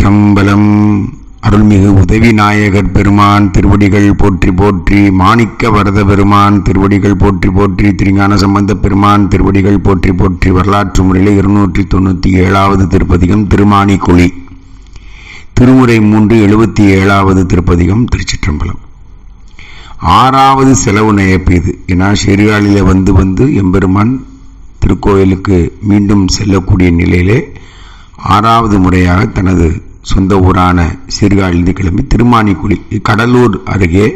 திருச்சிற்றம்பலம். அருள்மிகு உதவி நாயகர் பெருமான் திருவடிகள் போற்றி போற்றி மாணிக்க வரத பெருமான் திருவடிகள் போற்றி போற்றி திருஞான சம்பந்த பெருமான் திருவடிகள் போற்றி போற்றி வரலாற்று முறையில் இருநூற்றி தொண்ணூற்றி ஏழாவது திருப்பதிகம் திருமாணிக்குழி திருமுறை மூன்று எழுபத்தி ஏழாவது திருப்பதிகம் திருச்சிற்றம்பலம். ஆறாவது செலவு நயப்பு இது. ஏன்னா ஷெரியாலில் வந்து வந்து எம்பெருமான் திருக்கோயிலுக்கு மீண்டும் செல்லக்கூடிய நிலையிலே ஆறாவது முறையாக தனது சொந்த ஊரான சீர்காழிந்து கிளம்பி திருமானிக்குழி கடலூர் அருகே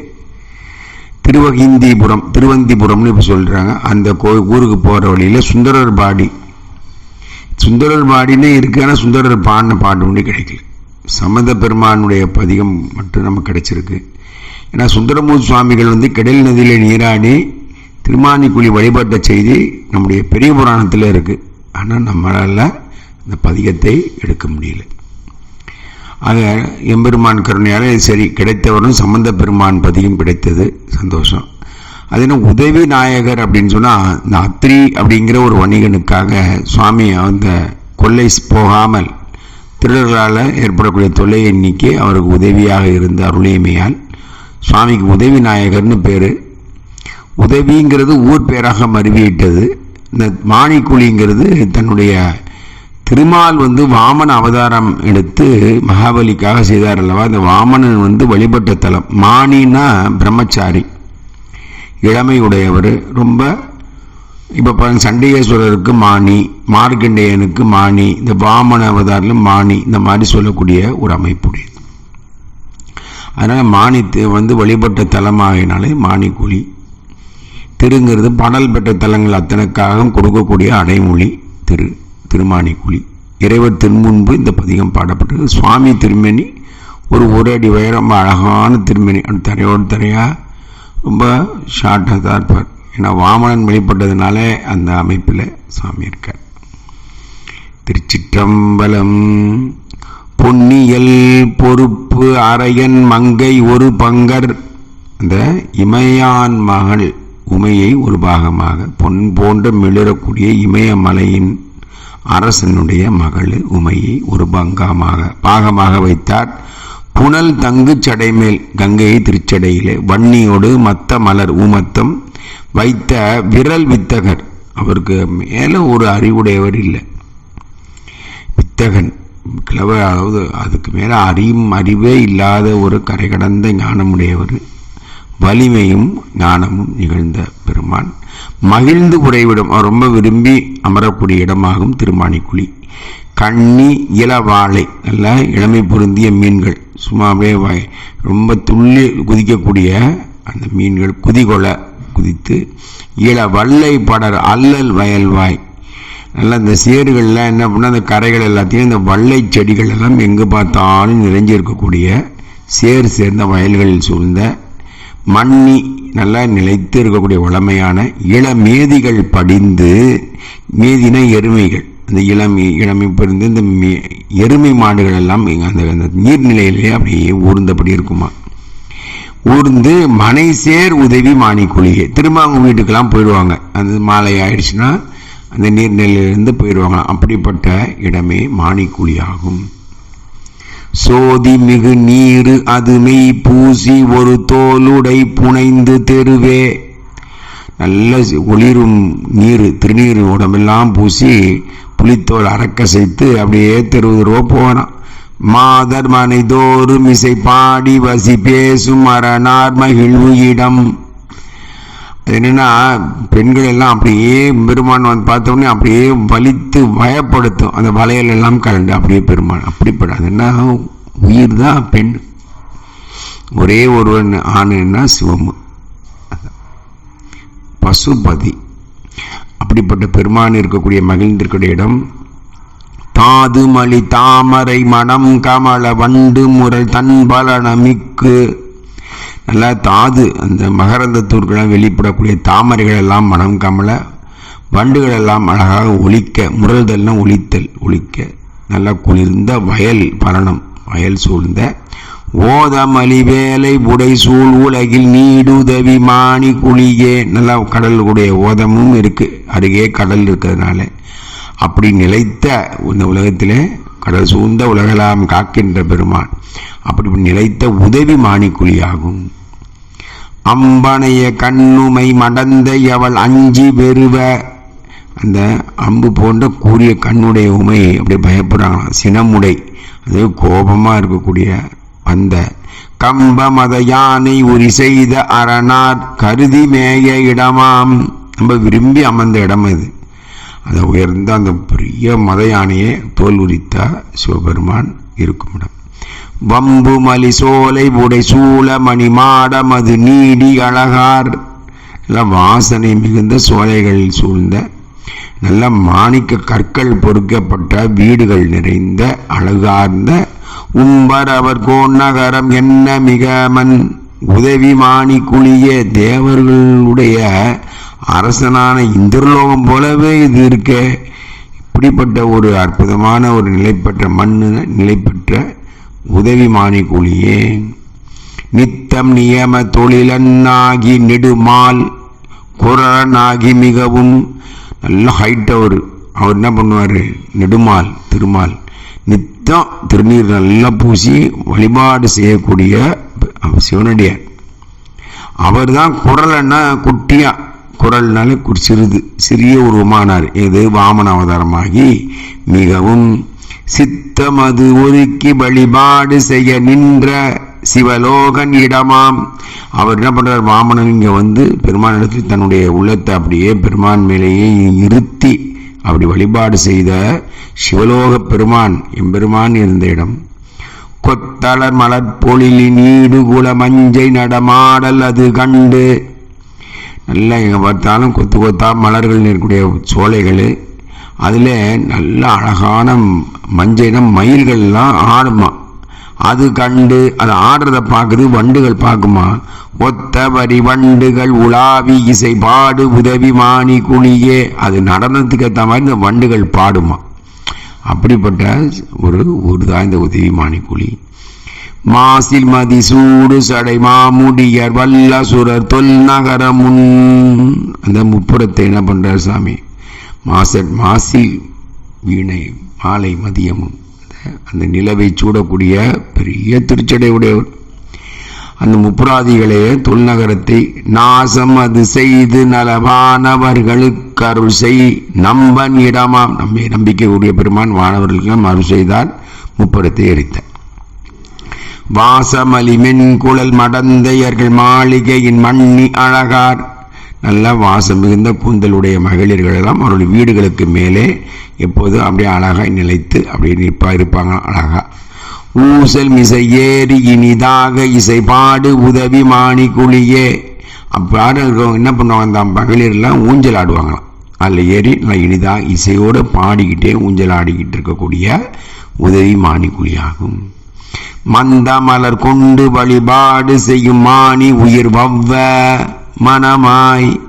திருவகிந்திபுரம் திருவந்திபுரம்னு இப்போ சொல்கிறாங்க அந்த கோ ஊருக்கு போகிற வழியில் சுந்தரர் பாடி. சுந்தரர் பாடினே இருக்கு ஆனால் சுந்தரர் பாடின பாட்டு ஒன்று கிடைக்கல. சமத பெருமானுடைய பதிகம் மட்டும் நமக்கு கிடைச்சிருக்கு. ஏன்னா சுந்தரமூர் சுவாமிகள் வந்து கடல் நதியில் நீராடி திருமானிக்குழி வழிபட்ட செய்தி நம்முடைய பெரிய புராணத்தில் இருக்குது ஆனால் நம்மளால் அந்த பதிகத்தை எடுக்க முடியல. அது எம்பெருமான் கருணையால் சரி. கிடைத்தவரும் சம்பந்த பெருமான் பதியும் கிடைத்தது. சந்தோஷம். அது என்ன உதவி நாயகர் அப்படின்னு சொன்னால் இந்த அத்ரி அப்படிங்கிற ஒரு வணிகனுக்காக சுவாமி அந்த கொள்ளை போகாமல் திருடர்களால் ஏற்படக்கூடிய தொல்லையை நீக்கி அவருக்கு உதவியாக இருந்த அருளியமையால் சுவாமிக்கு உதவி நாயகர்னு பேர். உதவிங்கிறது ஊர் பேராக மருவிவிட்டது இந்த மாணிக்குழிங்கிறது தன்னுடைய திருமால் வந்து வாமன அவதாரம் எடுத்து மகாபலிக்காக செய்தார் அல்லவா? அந்த வாமனன் வந்து வழிபட்ட தலம். மானின்னா பிரம்மச்சாரி. இளமை உடையவர் ரொம்ப இப்போ பாருங்க சண்டிகேஸ்வரருக்கு மாணி மார்க்கண்டேயனுக்கு மாணி இந்த வாமன அவதாரிலும் மாணி இந்த மாதிரி சொல்லக்கூடிய ஒரு அமைப்புடையது அதனால் மாணி வந்து வழிபட்ட தலமாகினாலே மாணிக்குழி திருங்கிறது பாடல் பெற்ற தலங்கள் அத்தனைக்காகவும் கொடுக்கக்கூடிய அடைமொழி திரு. திருமானிக்குழி இறைவர் திருமுன்பு இந்த பதிகம் பாடப்பட்டது சுவாமி திருமணி ஒரு ஒரு அடி உயரம் அழகான திருமணி அந்த தரையோடு தரையாக ரொம்ப ஷார்ட்டாக தான் இருப்பார். ஏன்னா வாமனன் வெளிப்பட்டதுனால அந்த அமைப்பில் சுவாமி இருக்கார். திருச்சிற்றம்பலம் பொன்னியல் பொறுப்பு அரையன் மங்கை ஒரு பங்கர். அந்த இமயான் மகள் உமையை ஒரு பாகமாக பொன் போன்ற மிளிரக்கூடிய இமயமலையின் அரசனுடைய மகள் உமையை ஒரு பங்கமாக பாகமாக வைத்தார். புனல் தங்கு சடைமேல் கங்கையை திருச்சடையிலே வன்னியோடு மத்த மலர் ஊமத்தம் வைத்த விரல் வித்தகர். அவருக்கு மேலே ஒரு அறிவுடையவர் இல்லை. வித்தகன் கிழவர் அதாவது அதுக்கு மேலே அறியும் அறிவே இல்லாத ஒரு கரை கடந்த ஞானமுடையவர். வலிமையும் ஞானமும் நிகழ்ந்த பெருமான். மகிழ்ந்து உறைவிடம் ரொம்ப விரும்பி அமரக்கூடிய இடமாகும் திருமாணிக்குழி கண்ணி இளவாழை நல்ல இளமை பொருந்திய மீன்கள். சும்மா அப்படியே வாய் ரொம்ப துள்ளி குதிக்கக்கூடிய அந்த மீன்கள் குதிகொலை குதித்து இள வல்லை படர் அல்லல் வயல்வாய். நல்லா இந்த சேறுகள்லாம் என்ன பண்ணால் அந்த கரைகள் எல்லாத்தையும் இந்த வல்லை செடிகள் எல்லாம் எங்கே பார்த்தாலும் நிறைஞ்சிருக்கக்கூடிய சேர் சேர்ந்த வயல்களில் சூழ்ந்த மண்ணி நல்லா நிலைத்து இருக்கக்கூடிய வளமையான இளமேதிகள் படிந்து மேதின எருமைகள். அந்த இளம் இளமை பிறந்து இந்த எருமை மாடுகள் எல்லாம் அந்த அந்த நீர்நிலையிலே அப்படியே ஊர்ந்தபடி இருக்குமா. ஊர்ந்து மனை சேர் உதவி மாணிக்குழியே திரும்ப அவங்க வீட்டுக்கெல்லாம் போயிடுவாங்க. அந்த மாலை ஆயிடுச்சுன்னா அந்த நீர்நிலையிலிருந்து போயிடுவாங்களாம். அப்படிப்பட்ட இடமே மாணிக்குழி ஆகும் சோதி மிகு நீரு மெய் பூசி ஒரு தோலுடை புனைந்து தெருவே. நல்ல ஒளிரும் நீர் திருநீர் உடம்பெல்லாம் பூசி புளித்தோல் அறக்கசைத்து அப்படியே தெருவு ரூபா போனான் மாதர் மனைதோறும் இசை பாடி வசி பேசும் மரணார் மகிழ்வு இடம். என்னன்னா பெண்கள் எல்லாம் அப்படியே பெருமான் வந்து பார்த்தோன்னே அப்படியே வலித்து பயப்படுத்தும் அந்த வளையல் எல்லாம் கலண்டு அப்படியே பெருமான் அப்படிப்பட அது என்ன உயிர் தான் பெண். ஒரே ஒருவன் ஆணுன்னா சிவம். பசுபதி. அப்படிப்பட்ட பெருமான் இருக்கக்கூடிய மகிழ்ந்திருக்கூடிய இடம். தாதுமலி தாமரை மணம் கமல வண்டு முரல் தன்பலனமிக்கு நல்லா தாது அந்த மகரந்தத்தூர்களெல்லாம் வெளிப்படக்கூடிய தாமரைகள் எல்லாம் மனம் கமல வண்டுகள் எல்லாம் அழகாக ஒழிக்க முரல்தல்னா ஒழித்தல் ஒழிக்க நல்லா குளிர்ந்த வயல் பரணம் வயல் சூழ்ந்த ஓதமலி வேலை புடை சூழ் உலகில் நீடுதவி மாணி குளியே நல்லா கடலுடைய ஓதமும் இருக்குது அருகே கடல் இருக்கிறதுனால. அப்படி நிலைத்த இந்த உலகத்திலே கடல் சூழ்ந்த உலகெல்லாம் காக்கின்ற பெருமான் அப்படி நிலைத்த உதவி மாணிக்குழியாகும் அம்பனைய கண்ணுமை மடந்தை அவள் அஞ்சி வெறுவ. அந்த அம்பு போன்ற கூறிய கண்ணுடைய உமை அப்படி பயப்படுறாங்களாம் சினமுடை. அது கோபமாக இருக்கக்கூடிய அந்த கம்ப மத யானை உரி செய்த அரணார் கருதி மேய இடமாம். நம்ம விரும்பி அமர்ந்த இடம் இது. அதை உயர்ந்த அந்த பெரிய மத யானையை தோல் உரித்த சிவபெருமான் இருக்கும் இடம். வம்பு மலி சோலை உடை சூழ மணி மாடம் அது நீடி அழகார். எல்லாம் வாசனை மிகுந்த சோலைகள் சூழ்ந்த நல்ல மாணிக்க கற்கள் பொறுக்கப்பட்ட வீடுகள் நிறைந்த அழகார்ந்த உம்பர் அவர் கோநகரம் என்ன மிக மண் உதவி மாணி குளிய தேவர்களுடைய அரசனான இந்திரலோகம் போலவே இது இருக்க. இப்படிப்பட்ட ஒரு அற்புதமான ஒரு நிலைப்பெற்ற பெற்ற மண்ணு உதவி மாணிக்குழியே நித்தம் நியம தொழிலன்னாகி நெடுமால் குரணாகி மிகவும் நல்ல ஹைட் அவர். அவர் என்ன பண்ணுவார்? நெடுமால் திருமால். நித்தம் திருநீர் நல்லா பூசி வழிபாடு செய்யக்கூடிய சிவனடியார். அவர் தான் குரல்னா குட்டியா. குரல்னால கு- சிறிது சிறிய உருவமானார். இது வாமன அவதாரமாகி மிகவும் சித்தம் அது ஒதுக்கி வழிபாடு செய்ய நின்ற சிவலோகன் இடமாம். அவர் என்ன பண்றார்? வாமனன் இங்க வந்து பெருமான் இடத்தில் தன்னுடைய உள்ளத்தை அப்படியே பெருமான் மேலேயே இருத்தி அப்படி வழிபாடு செய்த சிவலோக பெருமான் எம்பெருமான் இருந்த இடம். கொத்தளர் நீடு குல மஞ்சை நடமாடல் அது கண்டு. நல்லா எங்கே பார்த்தாலும் கொத்து கொத்தா மலர்கள் இருக்கக்கூடிய சோலைகள். அதில் நல்ல அழகான மஞ்சள் மயில்கள்லாம் ஆடுமா? அது கண்டு அது ஆடுறத பார்க்குது வண்டுகள் பார்க்குமா? ஒத்த வரி வண்டுகள் உலாவி இசை பாடு உதவி மாணி குழியே அது நடனத்துக்கு ஏற்ற மாதிரி இந்த வண்டுகள் பாடுமா? அப்படிப்பட்ட ஒரு ஒரு தான் இந்த உதவி மாணிக்குழி மாசில் மதி சூடு சடை மாமுடியர் வல்லசுரர் தொல் நகரமுன். அந்த முப்புறத்தை என்ன பண்ணுறார் சாமி? மாச மாசி வீணை மாலை மதியமும். அந்த- நிலவை சூடக்கூடிய பெரிய திருச்சடை உடையவர். அந்த முப்புராதிகளே தொல்நகரத்தை நாசம் அது செய்து நலவானவர்களுக்கு அருள் செய் நம்பன் இடமாம். நம்மை நம்பிக்கையுடைய பெருமான் வானவர்களுக்கு அருள் செய்தார் முப்புறத்தை எரித்தார். வாசமலி மென்குழல் மடந்தையர்கள் மாளிகையின் மண்ணி அழகார். நல்ல வாசம் மிகுந்த கூந்தலுடைய மகளிர்கள் எல்லாம் அவருடைய வீடுகளுக்கு மேலே எப்போதும் அப்படியே அழகாய் நிலைத்து அப்படியே நிற்பா இருப்பாங்க அழகாக ஊசல் இசை ஏறி இனிதாக இசை பாடு உதவி மாணி குழியே அப்பாடு இருக்கவங்க என்ன பண்ணுவாங்க அந்த மகளிர்லாம் ஊஞ்சல் ஆடுவாங்களாம். அதில் ஏறி நல்லா இனிதாக இசையோடு பாடிக்கிட்டே ஊஞ்சல் ஆடிக்கிட்டு இருக்கக்கூடிய உதவி மாணி குழியாகும் மந்த மலர் கொண்டு வழிபாடு செய்யும் மாணி உயிர் வவ்வ. மனமாய்.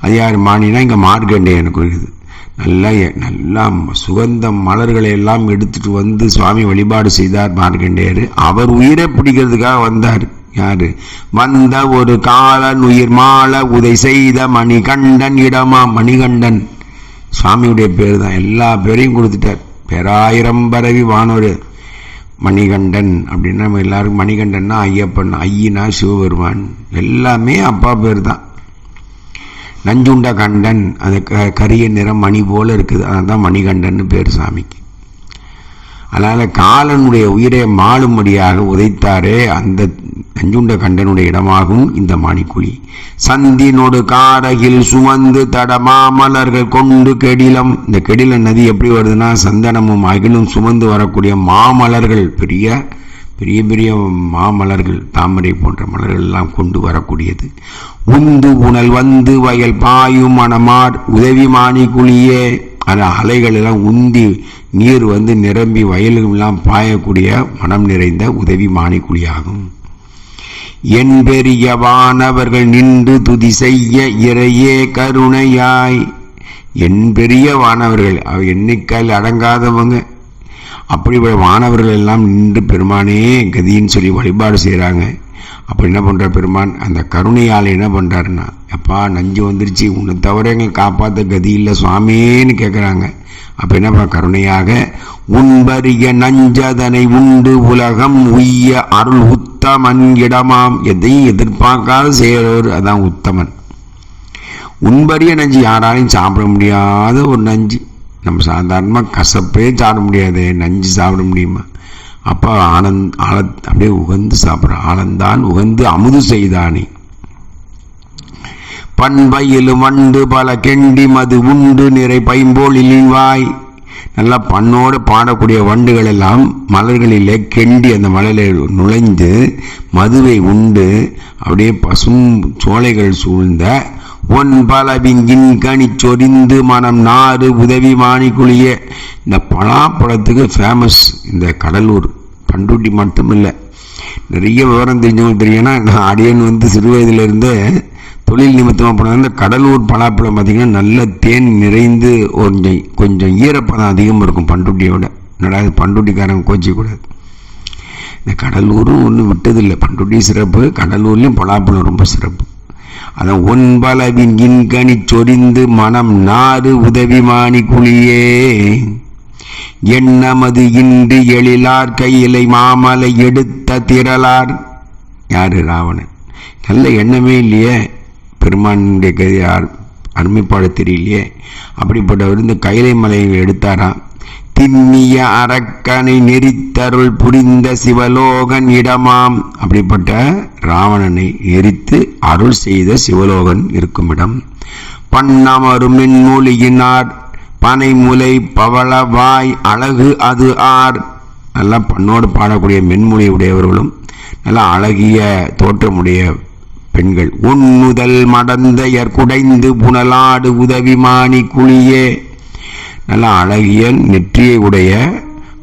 அது யார் மாணினா இங்கே மார்க்கண்டேயன் குறிக்குது நல்லா நல்லா சுகந்தம் மலர்களை எல்லாம் எடுத்துட்டு வந்து சுவாமி வழிபாடு செய்தார் மார்க்கண்டேயர் அவர் உயிரை பிடிக்கிறதுக்காக வந்தார். யாரு? வந்த ஒரு காலன் உயிர் மாலை உதை செய்த மணிகண்டன் இடமா மணிகண்டன். சுவாமியுடைய பேர் தான் எல்லா பேரையும் கொடுத்துட்டார். பேராயிரம் பரவி வானவர் மணிகண்டன் அப்படின்னா நம்ம எல்லாருக்கும் மணிகண்டன்னா ஐயப்பன் ஐயனா சிவபெருமான். எல்லாமே அப்பா பேர் தான் நஞ்சுண்ட கண்டன் அந்த க கரிய நிறம் மணி போல் இருக்குது. அதுதான் மணிகண்டன்னு பேர் சாமிக்கு. அதனால் காலனுடைய உயிரை மாளும்படியாக உதைத்தாரே அந்த நஞ்சுண்ட கண்டனுடைய இடமாகும் இந்த மாணிக்குழி. சந்தினோடு காரகில் சுமந்து தடமாமலர்கள் கொண்டு கெடிலம். இந்த கெடில நதி எப்படி வருதுன்னா சந்தனமும் அகிலும் சுமந்து வரக்கூடிய மாமலர்கள் பெரிய பெரிய பெரிய மாமலர்கள் தாமரை போன்ற மலர்கள் எல்லாம் கொண்டு வரக்கூடியது. உந்து உணல் வந்து வயல் பாயும் மணமார் உதவி மாணிக்குழியே. அது அந்த உந்தி நீர் வந்து நிரம்பி வயலுமெல்லாம் பாயக்கூடிய மனம் நிறைந்த உதவி மாணிக்குழியாகும் என் பெரிய வானவர்கள் நின்று துதி செய்ய இறையே கருணையாய். என் பெரிய வானவர்கள் அவ எண்ணிக்கையில் அடங்காதவங்க. அப்படி வானவர்கள் எல்லாம் நின்று பெருமானே கதின்னு சொல்லி வழிபாடு செய்கிறாங்க அப்போ என்ன பண்ணுறார் பெருமான்? அந்த கருணையால் என்ன பண்ணுறாருன்னா அப்பா நஞ்சு வந்துருச்சு. உன்னை தவிர எங்களை காப்பாற்ற கதி இல்லை சுவாமின்னு கேட்குறாங்க அப்போ என்ன கருணையாக உண்பரிய நஞ்சதனை உண்டு உலகம் உய்ய அருள் உத்தமன் இடமாம். எதையும் எதிர்பார்க்காத செய்கிறவர் அதான் உத்தமன். உண்பரிய நஞ்சு யாராலையும் சாப்பிட முடியாத ஒரு நஞ்சு. நம்ம சாதாரணமாக கசப்பே சாப்பிட முடியாது. நஞ்சு சாப்பிட முடியுமா? அப்பா ஆனந்த் ஆன அப்படியே உகந்து சாப்பிட்ற. ஆனந்தான் உகந்து அமுது செய்தானே. பண்பையில் வண்டு பல கெண்டி மது உண்டு நிறை பைம்போல் இழிவாய் நல்லா பண்ணோடு பாடக்கூடிய வண்டுகள் எல்லாம் மலர்களிலே கெண்டி அந்த மலரில் நுழைந்து மதுவை உண்டு அப்படியே பசும் சோலைகள் சூழ்ந்த ஒன் பலவிங்கின் கனி சொரிந்து மனம் நாறு உதவி மாணிக்குழிய இந்த பலாப்பழத்துக்கு ஃபேமஸ் இந்த கடலூர். பண்ருட்டி மட்டும் இல்லை நிறைய விவரம் தெரிஞ்சவங்க தெரியும்னா நான் அடியன் வந்து சிறு வயதிலிருந்தே தொழில் நிமித்தமாக போனது இந்த கடலூர் பலாப்பழம் பார்த்திங்கன்னா நல்ல தேன் நிறைந்து கொஞ்சம் கொஞ்சம் ஈரப்பதம் அதிகமாக இருக்கும் பண்டுட்டியோட என்னடா இது கோச்சிக்கூடாது இந்த கடலூரும் ஒன்றும் விட்டதில்லை. பண்டுட்டி சிறப்பு கடலூர்லேயும் பலாப்பழம் ரொம்ப சிறப்பு. அதான் ஒன்பளவின் இன்கனி சொரிந்து மனம் நாறு உதவி மாணி குழியே. எண்ணமது இன்று எழிலார் கையிலை மாமலை எடுத்த திரளார். யாரு ராவணன்? நல்ல எண்ணமே இல்லையே. பெருமானுடைய கையார் அருமைப்பாடு தெரியலையே. அப்படிப்பட்டவர் இந்த கைலை மலையை எடுத்தாராம். திண்ணிய அரக்கனை நெறித்தருள் புரிந்த சிவலோகன் இடமாம். அப்படிப்பட்ட ராவணனை எரித்து அருள் செய்த சிவலோகன் இருக்கும் இடம். பண்ணமரும் மென்மொழியினார் பனைமுலை பவளவாய் அழகு அது ஆர். நல்லா பண்ணோடு பாடக்கூடிய மென்மொழி உடையவர்களும் நல்லா அழகிய தோற்றமுடைய பெண்கள். உன்னுதல் மடந்தையர் குடைந்து புனலாடு உதவி மாணி குழியே நல்லா அழகிய நெற்றியை உடைய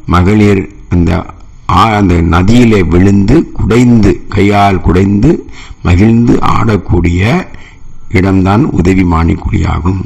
மகளிர் அந்த ஆ- அந்த நதியிலே விழுந்து குடைந்து கையால் குடைந்து மகிழ்ந்து ஆடக்கூடிய இடம்தான் உதவி மாணிக்குழியாகும்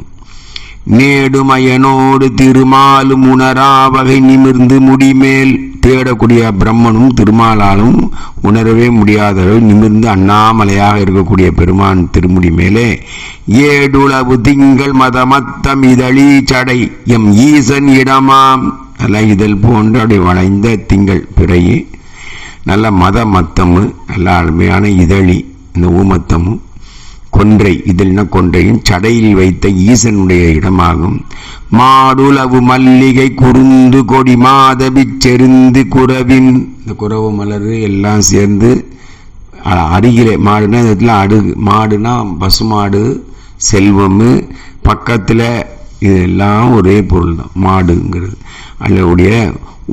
நேடுமயனோடு திருமாலும் உணரா வகை நிமிர்ந்து முடிமேல். தேடக்கூடிய பிரம்மனும் திருமாலாலும் உணரவே முடியாதவர்கள் நிமிர்ந்து அண்ணாமலையாக இருக்கக்கூடிய பெருமான் திருமுடி மேலே. ஏடுளவு திங்கள் மதமத்தம் இதழி சடை எம் ஈசன் இடமாம். நல்ல இதழ் போன்று அப்படி வளைந்த திங்கள் பிறையே. நல்ல மத மத்தமு நல்ல அருமையான இதழி இந்த ஊமத்தமும் கொன்றை இதழ்னா கொன்றையும் சடையில் வைத்த ஈசனுடைய இடமாகும். மாடுளவு மல்லிகை குறுந்து கொடி மாதவி செருந்து குறவின் இந்த குறவு மலர் எல்லாம் சேர்ந்து அருகிலே மாடுனா இந்த இடத்துல அடுகு மாடுனா பசுமாடு செல்வம் பக்கத்தில் இதெல்லாம் ஒரே பொருள் தான் மாடுங்கிறது. அதனுடைய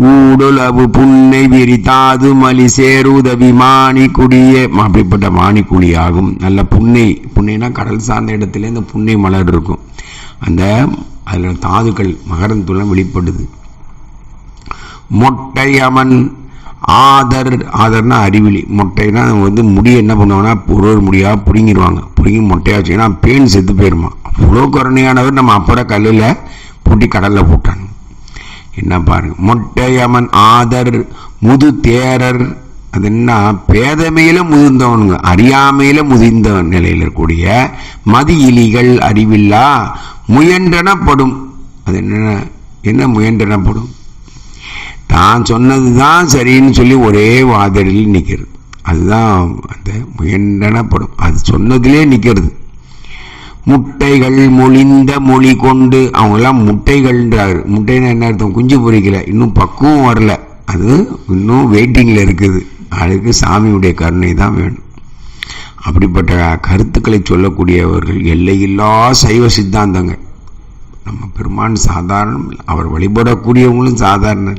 ஊடுலவு புன்னை விரித்தாது மலி சேருதவி மாணி குடிய. அப்படிப்பட்ட மாணி குடியாகும். நல்ல புன்னை புன்னைனா கடல் சார்ந்த இடத்துல இந்த புன்னை மலர் இருக்கும். அந்த அதில் தாதுக்கள் மகரந்துலாம் வெளிப்படுது. மொட்டை அமன் ஆதர் ஆதர்னா அறிவிலி. மொட்டைனா வந்து முடி என்ன பண்ணுவாங்கன்னா ஒரு ஒரு முடியாக பிடுங்கிடுவாங்க பிடுங்கி மொட்டையாக வச்சுன்னா பேன் செத்து போயிருமா. அவ்வளோ கருணையானவர் நம்ம அப்புறம் கல்லில் பூட்டி கடலில் போட்டாங்க என்ன பாருங்க. மொட்டையமன் ஆதர் முது தேரர். அது என்ன? பேதமையில முதிர்ந்தவனுங்க. அறியாமையில முதிர்ந்த நிலையில் இருக்கக்கூடிய மதி இலிகள் அறிவில்லா முயன்றனப்படும். அது என்ன? என்ன முயன்றனப்படும்? தான் சொன்னது தான் சரின்னு சொல்லி ஒரே வாதலில் நிற்கிறது அதுதான் அந்த முயன்றனப்படும். அது சொன்னதிலே நிற்கிறது முட்டைகள் மொழிந்த மொழி கொண்டு அவங்கெல்லாம் முட்டைகள்ன்றாரு. முட்டைன்னா என்ன அர்த்தம்? குஞ்சு பொறிக்கல இன்னும் பக்குவம் வரல. அது இன்னும் வெயிட்டிங்கில் இருக்குது. அதுக்கு சாமியுடைய கருணை தான் வேணும். அப்படிப்பட்ட கருத்துக்களை சொல்லக்கூடியவர்கள் எல்லையில்லா சைவ சித்தாந்தங்க நம்ம பெருமான் சாதாரணம் இல்லை. அவர் வழிபடக்கூடியவங்களும் சாதாரண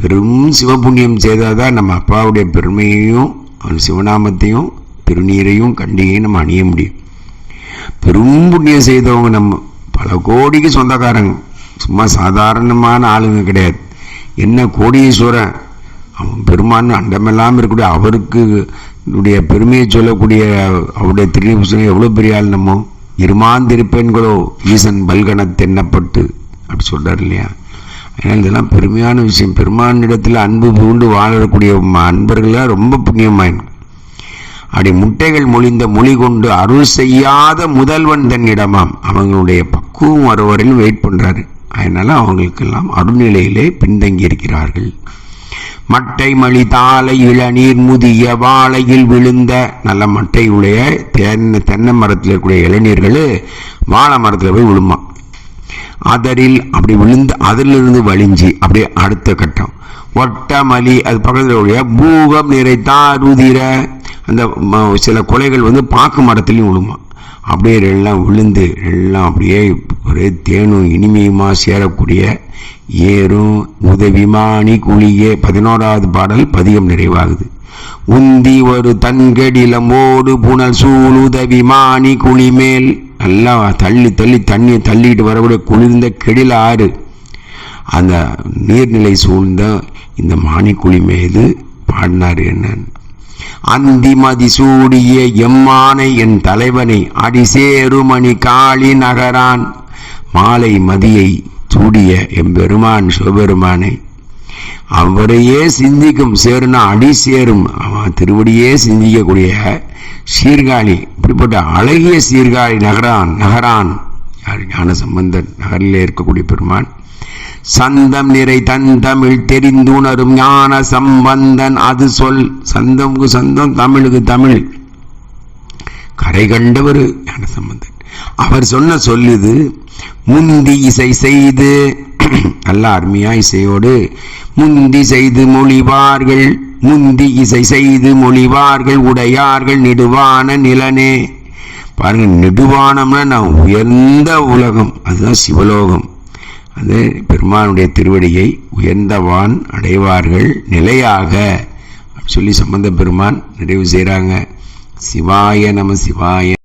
பெரும் சிவபுண்ணியம் செய்தால் தான் நம்ம அப்பாவுடைய பெருமையையும் அவன் சிவநாமத்தையும் திருநீரையும் கண்டிகையும் நம்ம அணிய முடியும். பெரும் புண்ணியம் செய்தவங்க நம்ம பல கோடிக்கு சொந்தக்காரங்க. சும்மா சாதாரணமான ஆளுங்க கிடையாது. என்ன கோடீஸ்வரன்? அவன் பெருமான் அண்டமெல்லாம் இருக்கக்கூடிய அவருக்கு உடைய பெருமையை சொல்லக்கூடிய அவருடைய திருநிபுசனம் எவ்வளோ பெரிய ஆள் நம்ம? இருமாந்திருப்பெண்களோ ஈசன் பல்கன தென்னப்பட்டு அப்படி சொல்றார் இல்லையா? அதனால் இதெல்லாம் பெருமையான விஷயம். பெருமானிடத்தில் அன்பு பூண்டு வாழக்கூடிய அன்பர்களாக ரொம்ப புண்ணியமாயிருக்கு அப்படி முட்டைகள் மொழிந்த மொழி கொண்டு அருள் செய்யாத முதல்வன் தன்னிடமாம் அவங்களுடைய பக்குவம் வருவரையும் வெயிட் பண்ணுறாரு அதனால அவங்களுக்கெல்லாம் அருள்நிலையிலே பின்தங்கி இருக்கிறார்கள் மட்டை மணி தாளை இளநீர் முதிய வாழையில் விழுந்த நல்ல மட்டையுடைய தென்னை தென்னை மரத்தில் இருக்கக்கூடிய இளநீர்கள் வாழை மரத்தில் போய் விழுமா. அதரில் அப்படி விழுந்து அதிலிருந்து வலிஞ்சு அப்படியே அடுத்த கட்டம். ஒட்டமலி அது பக்கத்தில் உடைய பூகம் நிறைத்தார் உதிர. அந்த சில கொலைகள் வந்து பாக்கு மரத்துலேயும் விழுமா. அப்படியே எல்லாம் விழுந்து எல்லாம் அப்படியே ஒரே தேனும் இனிமையுமா சேரக்கூடிய ஏறும் உதவிமானி குழியே. பதினோராவது பாடல் பதிகம் நிறைவாகுது. உந்தி ஒரு தன்கடிலமோடு புனல் சூழ் உதவிமானி குழிமேல். நல்லா தள்ளி தள்ளி தண்ணி தள்ளிட்டு வரக்கூடிய குளிர்ந்த கெடில ஆறு. அந்த நீர்நிலை சூழ்ந்த இந்த மானிக்குழி மீது பாடினார் என்னன்னு. அந்திமதி சூடிய எம்மானை என் தலைவனை அடிசேருமணி காளி நகரான். மாலை மதியை சூடிய எம்பெருமான் சிவபெருமானை. அவரையே சிந்திக்கும் சேருனா அடி சேரும் அவன் திருவடியே சிந்திக்கக்கூடிய சீர்காழி இப்படிப்பட்ட அழகிய சீர்காழி நகரான் நகரான். யார் ஞான சம்பந்தன் நகரிலே இருக்கக்கூடிய பெருமான். சந்தம் நிறை தன் தமிழ் தெரிந்துணரும் ஞான சம்பந்தன். அது சொல் சந்தமுக்கு சந்தம் தமிழுக்கு தமிழ். கரை கண்டவர் ஞான சம்பந்தன். அவர் சொன்ன சொல்லுது முந்தி இசை செய்து நல்ல அருமையா இசையோடு முந்தி செய்து மொழிவார்கள் முந்தி இசை செய்து மொழிவார்கள் உடையார்கள் நெடுவான நிலனே. பாருங்க நெடுவானம்னா நான் உயர்ந்த உலகம் அதுதான் சிவலோகம். அது பெருமானுடைய திருவடியை உயர்ந்தவான் அடைவார்கள் நிலையாக. அப்படின்னு சொல்லி சம்பந்த பெருமான் நிறைவு செய்கிறாங்க சிவாய நம சிவாய